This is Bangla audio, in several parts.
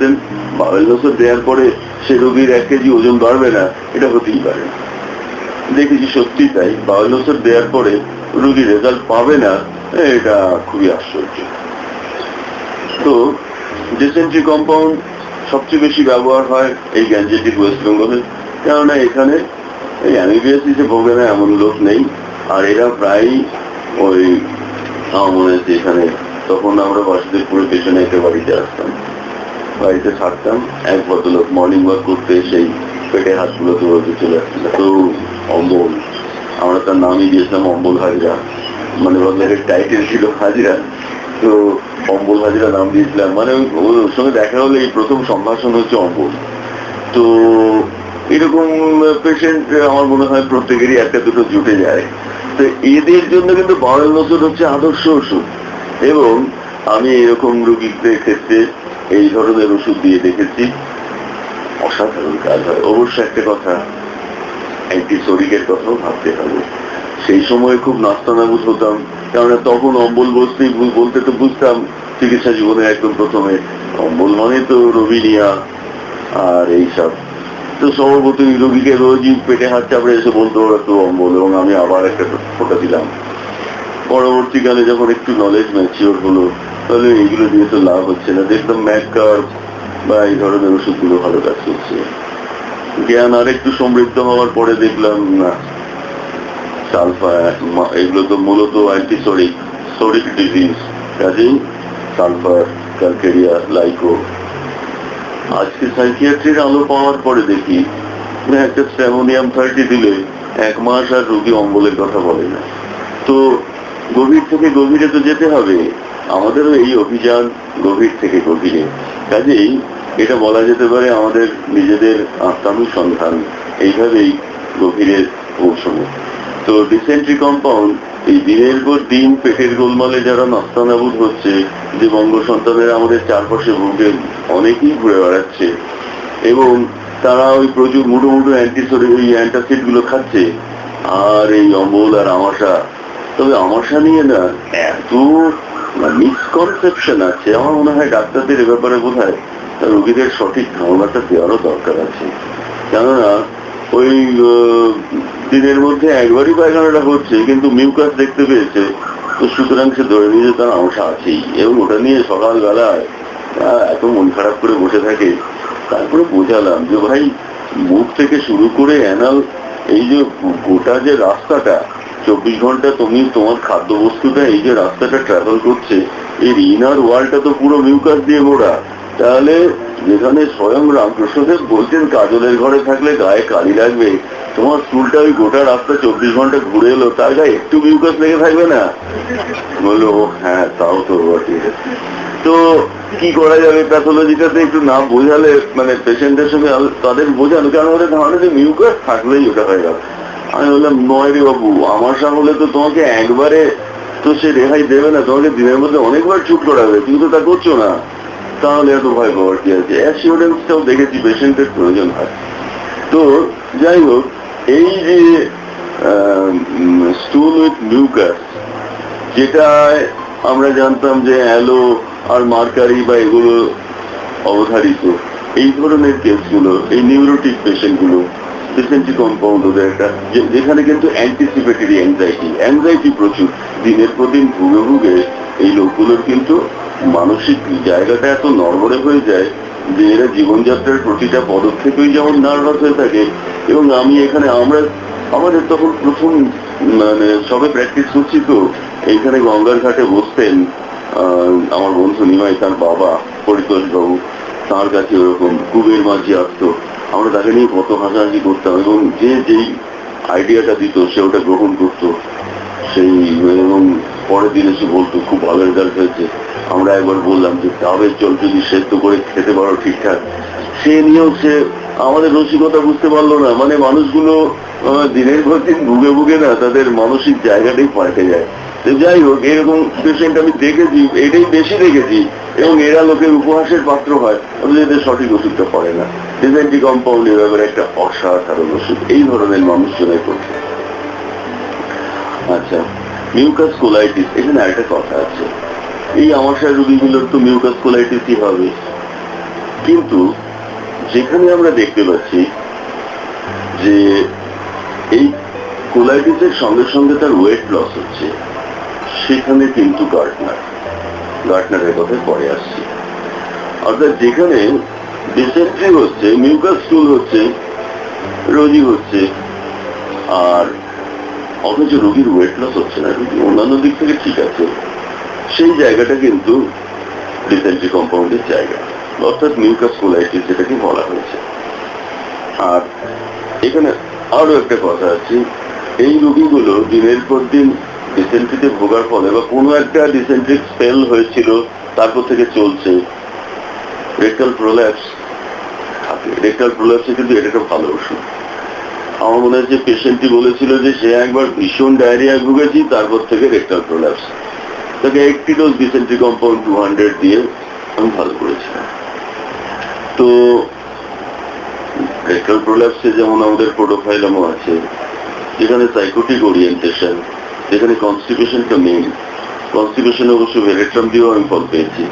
বলতেন বাবেল নসর দেওয়ার পরে সে রোগীর এক কেজি ওজন বাড়বে না, এটা হতেই পারে। দেখেছি সত্যি তাই বাবেল নসর দেওয়ার পরে রোগী রেজাল্ট পাবে না, এটা খুবই আশ্চর্য। তো ডিসেন্ট্রি কম্পাউন্ড সবচেয়ে বেশি ব্যবহার হয় এই গ্যাঞ্জেটিক ওয়েস্ট বেঙ্গলে কেননা এখানে এই অ্যামিবিয়াসিসে ভোগে না এমন লোক নেই, আর এরা প্রায়ই ওই আমার মনে হচ্ছে এখানে তখন আমরা বাসুদেবপুরের পেছনে একটা বাড়িতে আসতাম। বাড়িতে থাকতাম, এক ভদ্রলোক মর্নিং ওয়াক করতে সেই পেটে হাতগুলো তুলে চলে আসছিল। তো অম্বল, আমরা তার নামই দিয়েছিলাম অম্বল হাজরা। মানে ভদ্রলোকের টাইটেল ছিল হাজরা। তো অম্বল হাজরা নাম দিয়েছিলাম। মানে ওর সঙ্গে দেখা হলে এই প্রথম সম্ভাষণ হচ্ছে অম্বল। তো এরকম পেশেন্ট আমার মনে হয় প্রত্যেকেরই একটা দুটো জুটে যায়। তো এদের জন্য কিন্তু বারেল ওষুধ হচ্ছে আদর্শ ওষুধ। এবং আমি এরকম রুগীদের ক্ষেত্রে এই ধরনের ওষুধ দিয়ে দেখেছি। অসাধারণ কাজ হয়। অবশ্য একটা কথা, অ্যান্টিসোরিকের কথাও ভাবতে হবে। সেই সময় খুব নাস্তানাবুদ হতাম, কেননা তখন অম্বল বসতেই বলতে তো বুঝতাম, চিকিৎসা জীবনে একদম প্রথমে। অম্বল মানে তো রবিনিয়া আর এইসব তো স্বভাবতই রোগীকে রোজই পেটে হাত চাপড়ে এসে বলতো, ওরা তো অম্বল। এবং আমি আবার একটা ফোটা দিলাম। পরবর্তীকালে যখন একটু নলেজ ম্যাচিওর হলো তাহলে এইগুলো দিয়ে তো লাভ হচ্ছে না। দেখলাম ম্যাককার বা এই ধরনের ওষুধগুলো ভালো কাজ করছে। জ্ঞান আর একটু সমৃদ্ধ হওয়ার পরে দেখলাম, না সালফার এগুলো তো মূলত অ্যান্টিসোরিক সোরিক ডিজিজ কাজেই সালফার ক্যালকেরিয়া, লাইকো। আজকে সাইকিয়াট্রির আলো পাওয়ার পরে দেখি একটা স্যামোনিয়াম থার্টি দিলে এক মাস আর রুগী অম্বলের কথা বলে না। তো গভীর থেকে গভীরে তো যেতে হবে। আমাদেরও এই অভিযান গভীর থেকে গভীরে। কাজেই এটা বলা যেতে পারে আমাদের নিজেদের আত্মানুসন্ধান এইভাবেই গভীরে পৌঁছনো তো ডিসেন্ট্রি কম্পাউন্ড এই দিনের পর দিন পেটের গোলমালে যারা নাস্তানাবুদ হচ্ছে, যে বঙ্গ সন্তানের আমাদের চারপাশে ভুগে অনেকেই ঘুরে বেড়াচ্ছে, এবং তারা ওই প্রচুর মুঠো মুঠো অ্যান্টিসরি ওই অ্যান্টাসিডগুলো খাচ্ছে, আর এই অম্বল আর আমাশা। তবে আমাশা নিয়ে না এত মিসকনসেপশন আছে। আমার মনে হয় ডাক্তারদের এ ব্যাপারে বোধ হয় রোগীদের সঠিক ধারণাটা দেওয়ারও দরকার আছে। কেননা ওই দিনের মধ্যে একবারই পায়খানাটা হচ্ছে, কিন্তু মিউকাস দেখতে পেয়েছে। তো সুতরাং সে ধরে নিয়ে তার অংশ আছেই। এবং ওটা নিয়ে সকালবেলায় এত মন খারাপ করে বসে থাকে, তারপরে বোঝালাম যে ভাই, মুখ থেকে শুরু করে অ্যানাল এই যে গোটা যে রাস্তাটা চব্বিশ ঘণ্টা তুমি তোমার খাদ্যবস্তুটা এই যে রাস্তাটা ট্রাভেল করছে এর ইনার ওয়ালটা তো পুরো মিউকাস দিয়ে মোড়া তাহলে যেখানে স্বয়ং রামকৃষ্ণদেব বলছেন কাজলের ঘরে থাকলে গায়ে কালি লাগবে তোমার চুলটা ওই গোটা রাস্তা চব্বিশ ঘণ্টা ঘুরে এলো তার গায়ে একটু মিউকাস লেগে থাকবে না? বলল "ও, হ্যাঁ তাও তো বটে। তো কি করা যাবে প্যাথোলজিটাতে একটু না বোঝালে মানে পেশেন্টের সঙ্গে তাদের বোঝানো কারণ ওদের ধারণা যে মিউকাস থাকলেই ওটা হয়ে গেল আমি বললাম, নয় রে বাবু, আমার হলে তো তোমাকে একবারে তো সে রেহাই দেবে না, তোমাকে দিনের মধ্যে অনেকবার চুপ করাবে, তুমি তো তা করছ না। তাহলে এত ভয় পাওয়ার কি আছে? অ্যাসিওরেন্সটাও দেখেছি, পেশেন্টের প্রয়োজন হয়। তো যাই হোক, এই যে স্টুল উইথ মিউকাস যেটায় আমরা জানতাম যে অ্যালো আর মার্কারি বা এগুলো অবধারিত, এই ধরনের কেসগুলো এই নিউরোটিক পেশেন্টগুলো ডিসেন্ট্রি কম্পাউন্ড ওদের একটা যেখানে কিন্তু অ্যান্টিসিপেটরি অ্যাংজাইটি অ্যাংজাইটি প্রচুর। দিনের পর দিন ভুগে ভুগে এই লোকগুলোর কিন্তু মানসিক জায়গাটা এত নড়বড়ে হয়ে যায় যে এরা জীবনযাত্রার প্রতিটা পদক্ষেপেই যেমন নার্ভাস হয়ে থাকে। এবং আমি এখানে আমরা আমাদের তখন প্রথম মানে সবে প্র্যাকটিস করছি তো, এইখানে গঙ্গার ঘাটে বসতেন আমার বন্ধু নিমাই, তার বাবা পরিতোষ বাবু তার কাছে ওরকম কুবের মাঝি আসতো। আমরা তাকে নিয়ে কত হাসাহাসি করতাম এবং যে যেই আইডিয়াটা দিত, সে ওটা গ্রহণ করতো। সেই, এবং পরের দিন এসে বলতো, খুব ভালো রেজাল্ট হয়েছে। আমরা একবার বললাম যে, ডাবের জল যদি সেদ্ধ করে খেতে পারো ঠিকঠাক। সে নিয়েও সে আমাদের রসিকতা বুঝতে পারল না। মানে মানুষগুলো দিনের পর দিন ভুগে ভুগে না তাদের মানসিক জায়গাটাই পাল্টে যায়। তো যাই হোক, এরকম পেশেন্ট আমি দেখেছি, এটাই বেশি দেখেছি। এবং এরা লোকের উপহাসের পাত্র হয়। এদের সঠিক ওষুধটা পড়ে না। ডিজেন্টি কম্পাউন্ডের ব্যাপারে একটা অসাধারণ ওষুধ। এই ধরনের মানুষজনের পক্ষে। আচ্ছা মিউকাস কোলাইটিস এখানে একটা কথা আছে। এই আমাশার রোগীগুলোর তো মিউকাস কোলাইটিসই হবে। কিন্তু যেখানে আমরা দেখতে পাচ্ছি যে এই কোলাইটিসের সঙ্গে সঙ্গে তার ওয়েট লস হচ্ছে, সেখানে কিন্তু গার্ডনার গার্ডনারের কথায় পরে আসছি। অর্থাৎ যেখানে ডিসেন্ট্রি হচ্ছে মিউকাস স্টুল হচ্ছে রোজি হচ্ছে, আর অথচ রোগীর ওয়েট লস হচ্ছে না, রোগী অন্যান্য দিক থেকে ঠিক আছে। সেই জায়গাটা কিন্তু ডিসেন্ট্রি কম্পাউন্ডের জায়গা। অর্থাৎ মিউকাস কোলাইটিস যেটাকে বলা হয়েছে। আর এখানে আরও একটা কথা আছে। এই রোগীগুলো দিনের পর দিন ডিসেন্ট্রিতে ভোগার ফলে বা কোনো একটা ডিসেন্ট্রিক স্পেল হয়েছিল, তারপর থেকে চলছে। রেক্টাল প্রোল্যাপস থাকে। রেক্টাল প্রোল্যাপসে কিন্তু এটা একটা ভালো ওষুধ। আমার মনে যে পেশেন্টটি বলেছিল যে সে একবার ভীষণ ডায়রিয়া ভুগেছি, তারপর থেকে রেক্টাল প্রোল্যাপস তাকে একটি dose dysentery compound two hundred দিয়ে আমি ভালো করেছিলাম। তো রেক্টাল প্রোল্যাপসে যেমন আমাদের প্রোটোফাইলামও আছে, যেখানে সাইকোটিক ওরিয়েন্টেশন যেখানে কনস্টিপেশনটা মেইন কনস্টিপেশনে অবশ্য ভেরেট্রাম দিয়েও আমি ফল পেয়েছি।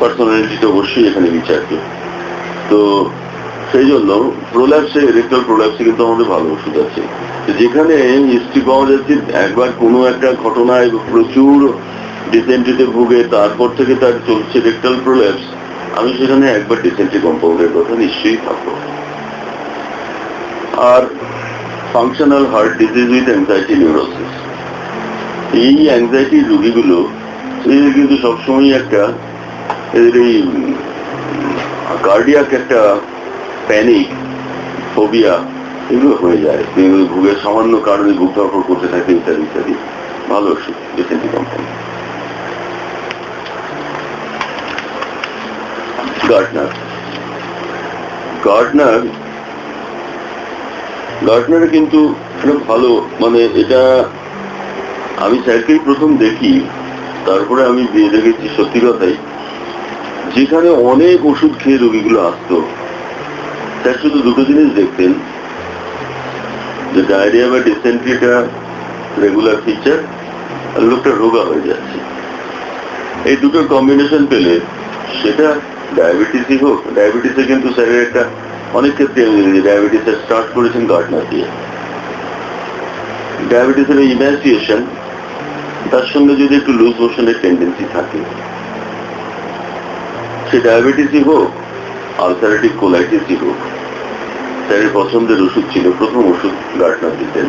পার্সোনালিটিটা অবশ্যই এখানে বিচার্য তো সেই জন্য প্রোল্যাপসে রেক্টাল প্রোল্যাপসে কিন্তু আমাদের ভালো ওষুধ আছে। যেখানে হিস্ট্রি পাওয়া যাচ্ছে, একবার কোনো একটা ঘটনায় প্রচুর ডিসেন্ট্রিতে ভুগে, তারপর থেকে তার চলছে রেক্টাল প্রোল্যাপস আমি সেখানে একবার ডিসেন্ট্রি কম্পাউন্ডের কথা নিশ্চয়ই থাকব। আর functional heart disease with anxiety neurosis এই অ্যাংজাইটি রোগীগুলো, এদের কিন্তু সবসময় একটা এদের এই কার্ডিয়াক একটা প্যানিক ফোবিয়া এগুলো হয়ে যায়। এগুলো ভুগের সামান্য কারণে বুক ধরপড় করতে থাকে ইত্যাদি ইত্যাদি। ভালো ওষুধ কোম্পানি গার্ডনার গার্ডনার গার্ডনারে কিন্তু ভালো মানে এটা আমি স্যারকেই প্রথম দেখি, তারপরে আমি দিয়ে দেখেছি সত্যি কথাই, যেখানে অনেক ওষুধ খেয়ে রোগীগুলো আসতো। স্যার শুধু দুটো জিনিস দেখতেন, যে ডায়রিয়া বা ডিসেন্ট্রিটা রেগুলার ফিচার আর লোকটা রোগা হয়ে যাচ্ছে। এই দুটোর কম্বিনেশন পেলে সেটা ডায়াবেটিসই হোক ডায়াবেটিসে কিন্তু স্যারের একটা অনেক ক্ষেত্রে আমি দেখেছি ডায়াবেটিসের স্টার্ট করেছেন গার্ডনার দিয়ে। ডায়াবেটিসের ইম্যাসিয়েশন তার সঙ্গে যদি একটু লুজ মোশনের টেন্ডেন্সি থাকে, সে ডায়াবেটিসই হোক আলসারেটিভ কোলাইটিসই হোক স্যারের পছন্দের ওষুধ ছিল, প্রথম ওষুধ গার্ডনার দিতেন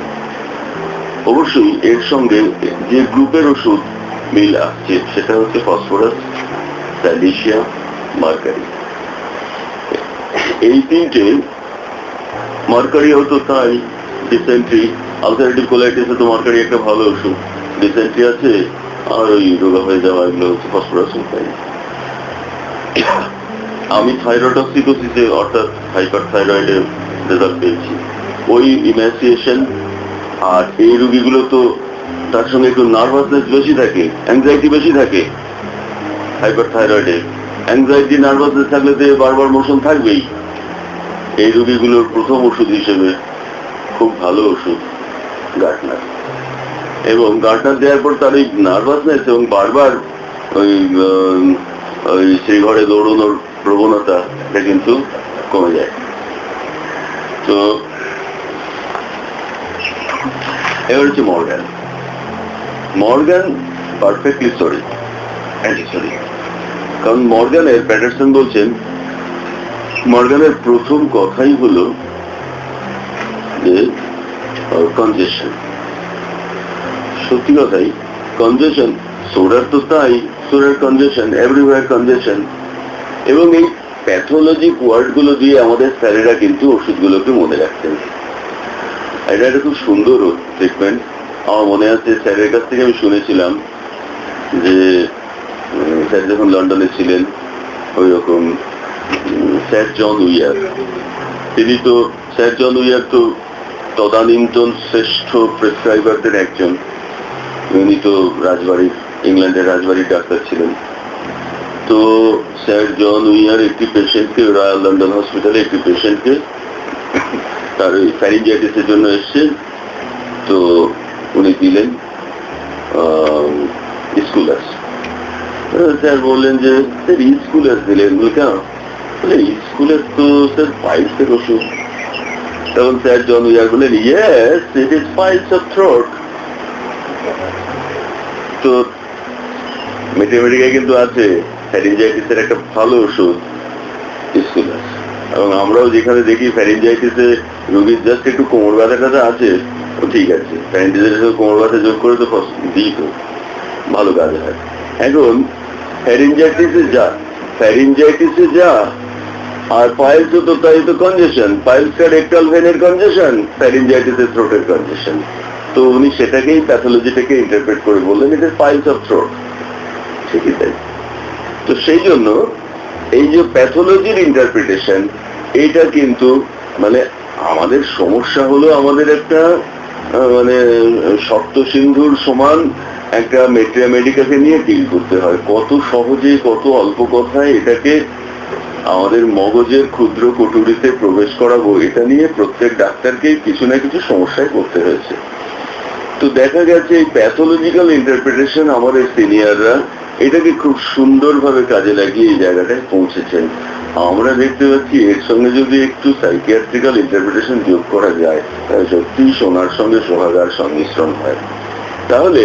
অবশ্যই এর সঙ্গে যে গ্রুপের ওষুধ মিল আসছে সেটা হচ্ছে ফসফরাস স্যালিশিয়া মার্কারি এই তিনটে মার্কারি হতো তাই ডিসেন্ট্রি আলসারেটিভ কোলাইটিসে তো মার্কারি একটা ভালো ওষুধ। ডিসেন্ট্রি আছে আর ওই রোগা হয়ে যাওয়া এগুলো হচ্ছে ফসফরাস তাই। আমি থাইরয়েডক্সিকোসিসে অর্থাৎ হাইপার থাইরয়েডের রেজাল্ট পেয়েছি। ওই ইম্যাসিয়েশন আর এই রুগীগুলো তো তার সঙ্গে একটু নার্ভাসনেস বেশি থাকে অ্যাংজাইটি বেশি থাকে হাইপার থাইরয়েডে অ্যাংজাইটি নার্ভাসনেস থাকলে তো বারবার মোশন থাকবেই। এই রুগীগুলোর প্রথম ওষুধ হিসেবে খুব ভালো ওষুধ গার্টনার এবং গার্টনার দেওয়ার পর তার ওই নার্ভাসনেস এবং বারবার ওই ওই সেই ঘরে দৌড়ানোর প্রবণতা, এটা কিন্তু কমে যায়। তো এবার হচ্ছে Morgan Morgan perfectly sorry sorry কারণ মর্গ্যানের প্যাটারসন বলছেন মর্গ্যানের প্রথম কথাই হলো যে কনজেশন সত্যি কথাই কনজেশন সোডার তো তাই সোডার কনজেশন এভরিওয়ার কনজেশন এবং এই প্যাথোলজিক ওয়ার্ডগুলো দিয়ে আমাদের স্যারেরা কিন্তু ওষুধগুলোকে মনে রাখতেন। এটা একটা খুব সুন্দর ট্রিটমেন্ট আমার মনে আছে স্যারের কাছ থেকে আমি শুনেছিলাম যে স্যার যখন লন্ডনে ছিলেন, ওই রকম স্যার জন উইয়ার। তিনি তো, স্যার জন উইয়ার তো তদানীন্তন শ্রেষ্ঠ প্রেসক্রাইবারদের একজন। উনি তো রাজবাড়ির ইংল্যান্ডের রাজবাড়ির ডাক্তার ছিলেন। তো স্যার জন উইয়ার একটি পেশেন্টকে, রয়্যাল লন্ডন হসপিটালে একটি পেশেন্টকে তার ওই ফ্যারিঞ্জাইটিসের জন্য এসছে তো উনি দিলেন স্কুলার্স স্যার বললেন যে, স্যার স্কুলার্স দিলেন? কেন? বলে স্কুলের তো স্যার পাইলসের ওষুধ। তখন স্যার জন উইয়ার বললেন yes it is piles of throat তো মেথেমেটিকায় কিন্তু আছে ফ্যারিঞ্জাইটিসের একটা ভালো ওষুধ স্কুলে এবং আমরাও যেখানে দেখি ফ্যারিঞ্জাইটিসে রোগীর জাস্ট একটু কোমর ব্যথাটা আছে ও ঠিক আছে। ফ্যারিঞ্জাইটিসে কোমর ব্যথা যোগ করে তো দিই তো, ভালো কাজ হয়। এখন ফ্যারিঞ্জাইটিসে যা ফ্যারিঞ্জাইটিসে যা, আর পাইলস তো তাই তো কনজেশন পাইলস কার রেক্টাল ভেনের কনজেশন ফ্যারিঞ্জাইটিসের থ্রোটের কনজেশন তো উনি সেটাকেই প্যাথোলজিটাকে ইন্টারপ্রেট করে বললেন এটা পাইলস অফ থ্রোট ঠিকই তাই। তো সেই জন্য এই যে প্যাথোলজির ইন্টারপ্রিটেশন এইটা কিন্তু মানে আমাদের সমস্যা হলো আমাদের একটা মানে শক্ত সিন্ধুর সমান একটা মেট্রিয়া মেডিকাকে নিয়ে ডিল করতে হয়। কত সহজে, কত অল্প কথায় এটাকে আমাদের মগজের ক্ষুদ্র কুটুরিতে প্রবেশ করাবো, এটা নিয়ে প্রত্যেক ডাক্তারকেই কিছু না কিছু সমস্যায় করতে হয়েছে। তো দেখা গেছে এই প্যাথোলজিক্যাল ইন্টারপ্রিটেশন আমাদের সিনিয়ররা এটাকে খুব সুন্দরভাবে কাজে লাগিয়ে এই জায়গাটায় পৌঁছেছেন। আমরা দেখতে পাচ্ছি এর সঙ্গে যদি একটু সাইকিয়াট্রিক্যাল ইন্টারপ্রিটেশন যোগ করা যায়, তাহলে সত্যি সোনার সঙ্গে সোহাগার সংমিশ্রণ হয়। তাহলে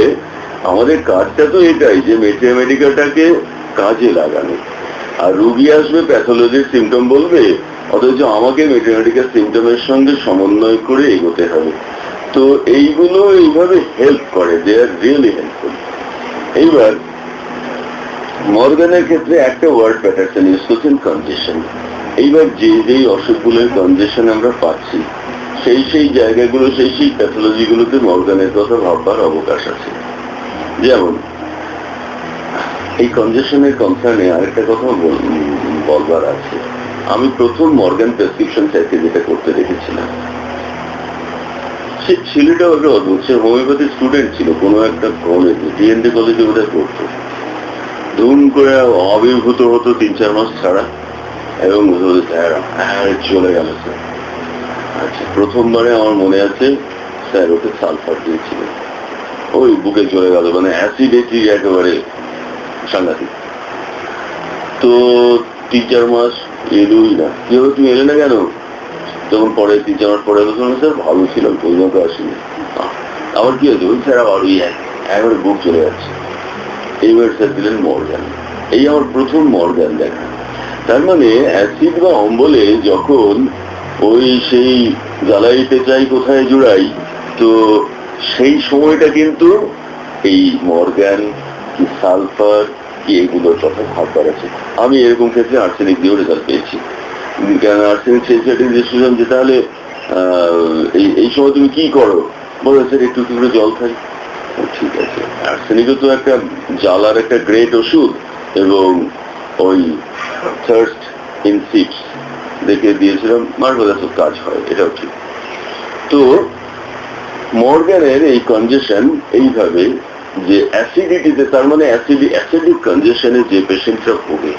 আমাদের কাজটা তো এটাই যে মেথেমেটিক্যালটাকে কাজে লাগানো। আর রুগী আসবে প্যাথোলজির সিমটম বলবে, অথচ আমাকে মেথেমেটিক্যাল সিমটমের সঙ্গে সমন্বয় করে এগোতে হবে। তো এইগুলো এইভাবে হেল্প করে দে আর রিয়েলি হেল্পফুল এইবার, মর্গানের ক্ষেত্রে একটা ওয়ার্ড প্যাটার্সন ইউজ করছেন কনজেশন এইবার যে যেই অসুখগুলোর কনজেশন আমরা পাচ্ছি, সেই সেই জায়গাগুলো, সেই সেই প্যাথোলজিগুলোতে মর্গানের কথা ভাববার অবকাশ আছে। যেমন, এই কনজেশনের কনসার্নে আরেকটা কথা বলবার আছে। আমি প্রথম মর্গান প্রেসক্রিপশন স্যারকে যেটা করতে দেখেছিলাম ছেলেটা একটা অদ্ভুত। সে হোমিওপ্যাথি স্টুডেন্ট ছিল, কোনো একটা কলেজে ডিএনডি কলেজে বোধহয় পড়তো। ধুম করে আবির্ভূত হতো তিন চার মাস ছাড়া, এবং স্যার হ্যাঁ চলে গেল স্যার। আচ্ছা প্রথমবারে আমার মনে আছে, স্যার ওকে সালফার দিয়েছিল। ওই বুকে চলে গেল মানে অ্যাসিডিটি একেবারে সাংঘাতিক। তো তিন চার মাস এলোই না। কি তুমি এলে না কেন? তখন পরে তিন চার পরে স্যার ভালো ছিলাম পর্যন্ত আসিনি। আহ, আবার কি হয়েছে ওই স্যার আবার ওই এক- একবারে বুক চলে যাচ্ছে। এইবার স্যার দিলেন মর্গান। এই আমার প্রথম মর্গান দেখা। তার মানে অ্যাসিড বা অম্বলে যখন ওই সেই জ্বালাইতে চাই কোথায় জুড়াই তো সেই সময়টা কিন্তু এই মর্গান কি সালফার কি এগুলোর কথা ভাববার আছে। আমি এরকম ক্ষেত্রে আর্সেনিক দিয়েও রেজাল্ট পেয়েছি। কেন আর্সেনিক সেন্সিটিভ ডিসিশন যে তাহলে এই সময় তুমি কি করো? বলো স্যার একটু করে জল খাই? ঠিক আছে। আর্সেনিকও তো একটা জ্বালার একটা গ্রেট ওষুধ এবং ওই থার্স্ট ইন সিপস দেখে দিয়েছিলাম। মার্বেলা কাজ হয়, এটাও ঠিক। তো মর্গানের এই কনজেশন এইভাবে যে অ্যাসিডিটিতে তার মানে অ্যাসিডি অ্যাসিডিক কনজেশনে যে পেশেন্টরা ভোগে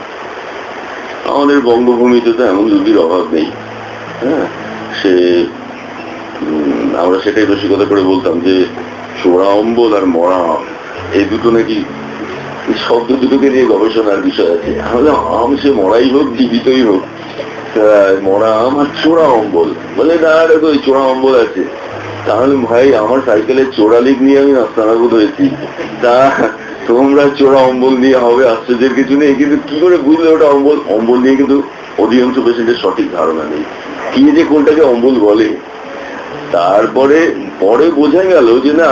আমাদের বঙ্গভূমিতে তো এমন রুগীর অভাব নেই হ্যাঁ? সে আমরা সেটাই রসিকতা করে বলতাম যে চোরা অম্বল আর মরা এই দুটো নাকি শব্দ দুটোকে নিয়ে গবেষণার বিষয় আছে। আমাদের আম সে মরাই হোক, জীবিতই হোক তা মরা আম আর চোরা অম্বল। বলে, না রে তো ওই চোরা অম্বল আছে। তাহলে ভাই, আমার সাইকেলের চোরা লিক নিয়ে আমি নাস্তানাবুদ হয়েছি। তা তোমরা চোরা অম্বল নিয়ে হবে, আশ্চর্যের কিছু নেই, কিন্তু কি করে বুঝলে ওটা অম্বল? অম্বল নিয়ে কিন্তু অধিকাংশ পেশেন্টের সঠিক ধারণা নেই। কি যে কোনটাকে অম্বল বলে? তারপরে, পরে বোঝা গেল যে না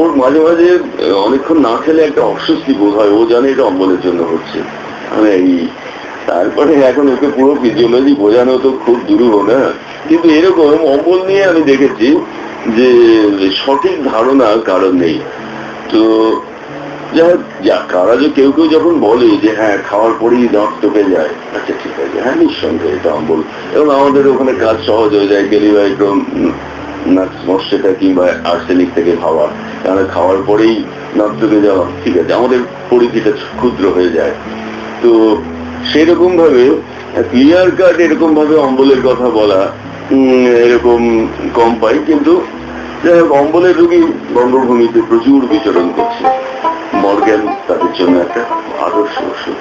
ওর মাঝে মাঝে অনেকক্ষণ না খেলে একটা অস্বস্তি বোধ হয়, ও জানে এটা অম্বলের জন্য হচ্ছে। মানে এই, তারপরে এখন ওকে পুরো ফিজিওলজি বোঝানো তো খুব দুরূহ, না? কিন্তু এরকম অম্বল নিয়ে আমি দেখেছি যে, সঠিক ধারণা কারণ নেই। তো যা হোক, যা কেউ কেউ যখন বলে যে হ্যাঁ খাওয়ার পরেই দাঁত টোকে যায় আচ্ছা ঠিক আছে হ্যাঁ নিঃসন্দেহে এটা অম্বল এবং আমাদের ওখানে কাজ সহজ হয়ে যায় গেলিভাইক্রম মস্যটা কিংবা আর্সেনিক থেকে খাওয়া। কারণ খাওয়ার পরেই নাক টোপে যাওয়া ঠিক আছে আমাদের পরিধিটা ক্ষুদ্র হয়ে যায়। তো সেরকম ভাবে ক্লিয়ার কাট এরকম ভাবে অম্বলের কথা বলা এরকম কম পাই কিন্তু যাই হোক অম্বলের রোগী বঙ্গভূমিতে প্রচুর বিচরণ করছে। মর্গ্যান তাদের জন্য একটা আদর্শ ওষুধ